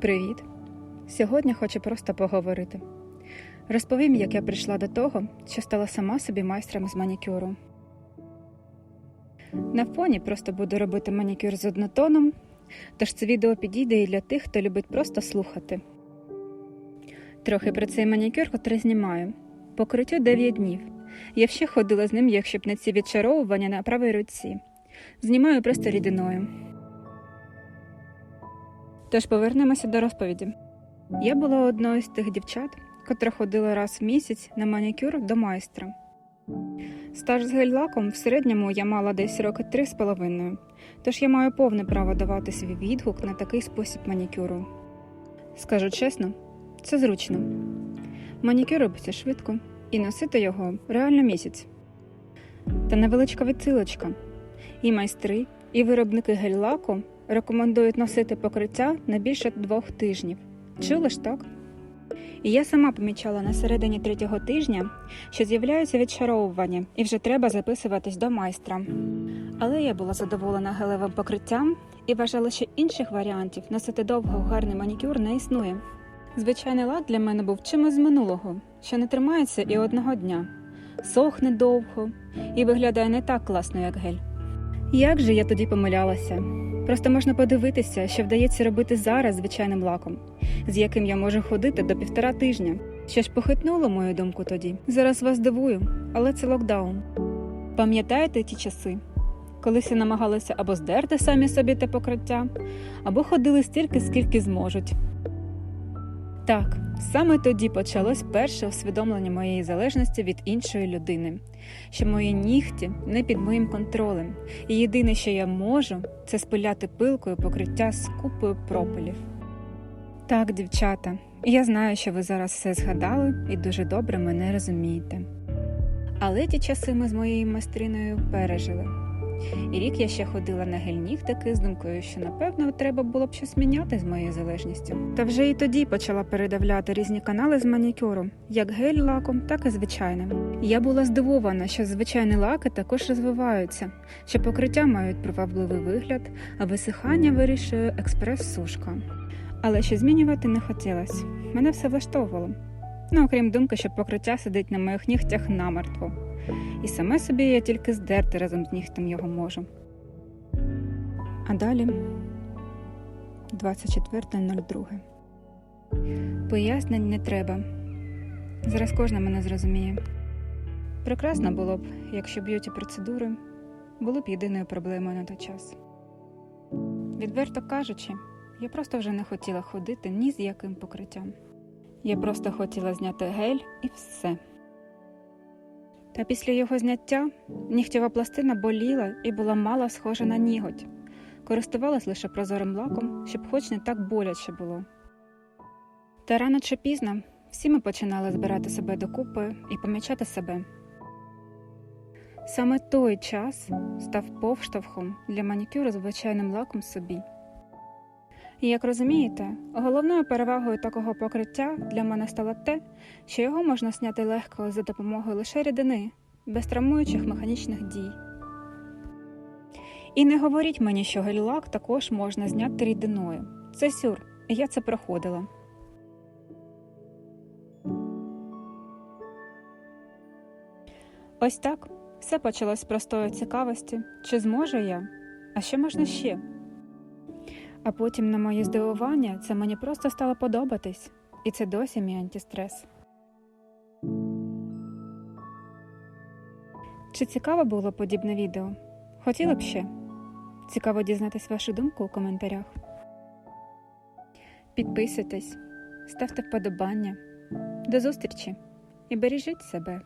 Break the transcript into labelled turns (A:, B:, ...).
A: Привіт! Сьогодні хочу просто поговорити. Розповім, як я прийшла до того, що стала сама собі майстром з манікюру. На фоні просто буду робити манікюр з однотоном, тож це відео підійде і для тих, хто любить просто слухати. Трохи про цей манікюр, котрий знімаю. Покриттю 9 днів. Я ще ходила з ним, якщо б не ці відчаровування на правій руці. Знімаю просто рідиною. Тож повернемося до розповіді. Я була одною з тих дівчат, котра ходила раз в місяць на манікюр до майстра. Стаж з гель-лаком в середньому я мала десь роки три з половиною, тож я маю повне право давати свій відгук на такий спосіб манікюру. Скажу чесно, це зручно. Манікюр робиться швидко і носити його реально місяць. Та невеличка відсилочка. І майстри, і виробники гель-лаку рекомендують носити покриття не більше двох тижнів. Чули ж так? І я сама помічала на середині третього тижня, що з'являються відчаровування, і вже треба записуватись до майстра. Але я була задоволена гелевим покриттям і вважала, що інших варіантів носити довго гарний манікюр не існує. Звичайний лак для мене був чимось з минулого, що не тримається і одного дня, сохне довго і виглядає не так класно, як гель. Як же я тоді помилялася? Просто можна подивитися, що вдається робити зараз звичайним лаком, з яким я можу ходити до півтора тижня. Що ж похитнуло мою думку тоді. Зараз вас дивую, але це локдаун. Пам'ятаєте ті часи? Колись намагалися або здерти самі собі те покриття, або ходили стільки, скільки зможуть. Так, саме тоді почалось перше усвідомлення моєї залежності від іншої людини, що мої нігті не під моїм контролем, і єдине, що я можу, це спиляти пилкою покриття з купою пропилів. Так, дівчата, я знаю, що ви зараз все згадали і дуже добре мене розумієте. Але ті часи ми з моєю майстриною пережили. І рік я ще ходила на гельніх таки з думкою, що напевно треба було б щось міняти з моєю залежністю. Та вже і тоді почала передавляти різні канали з манікюру, як гель-лаком, так і звичайним. Я була здивована, що звичайні лаки також розвиваються, що покриття мають привабливий вигляд, а висихання вирішує експрес-сушка. Але що змінювати не хотілося. Мене все влаштовувало. Ну, окрім думки, що покриття сидить на моїх нігтях намертво. І саме собі я тільки здерти разом з нігтем його можу. А далі 24.02. Пояснень не треба. Зараз кожна мене зрозуміє. Прекрасно було б, якщо б'юті процедури були б єдиною проблемою на той час. Відверто кажучи, я просто вже не хотіла ходити ні з яким покриттям. Я просто хотіла зняти гель і все. Та після його зняття нігтєва пластина боліла і була мало схожа на ніготь. Користувалась лише прозорим лаком, щоб хоч не так боляче було. Та рано чи пізно всі ми починали збирати себе докупи і помічати себе. Саме той час став повштовхом для манікюру звичайним лаком собі. І як розумієте, головною перевагою такого покриття для мене стало те, що його можна зняти легко за допомогою лише рідини, без травмуючих механічних дій. І не говоріть мені, що гель-лак також можна зняти рідиною. Це сюр, я це проходила. Ось так все почалось з простої цікавості, чи зможу я, а що можна ще? А потім, на моє здивування, це мені просто стало подобатись, і це досі мій антистрес. Чи цікаво було подібне відео? Хотіли б ще? Цікаво дізнатись вашу думку у коментарях. Підписуйтесь, ставте вподобання. До зустрічі і бережіть себе.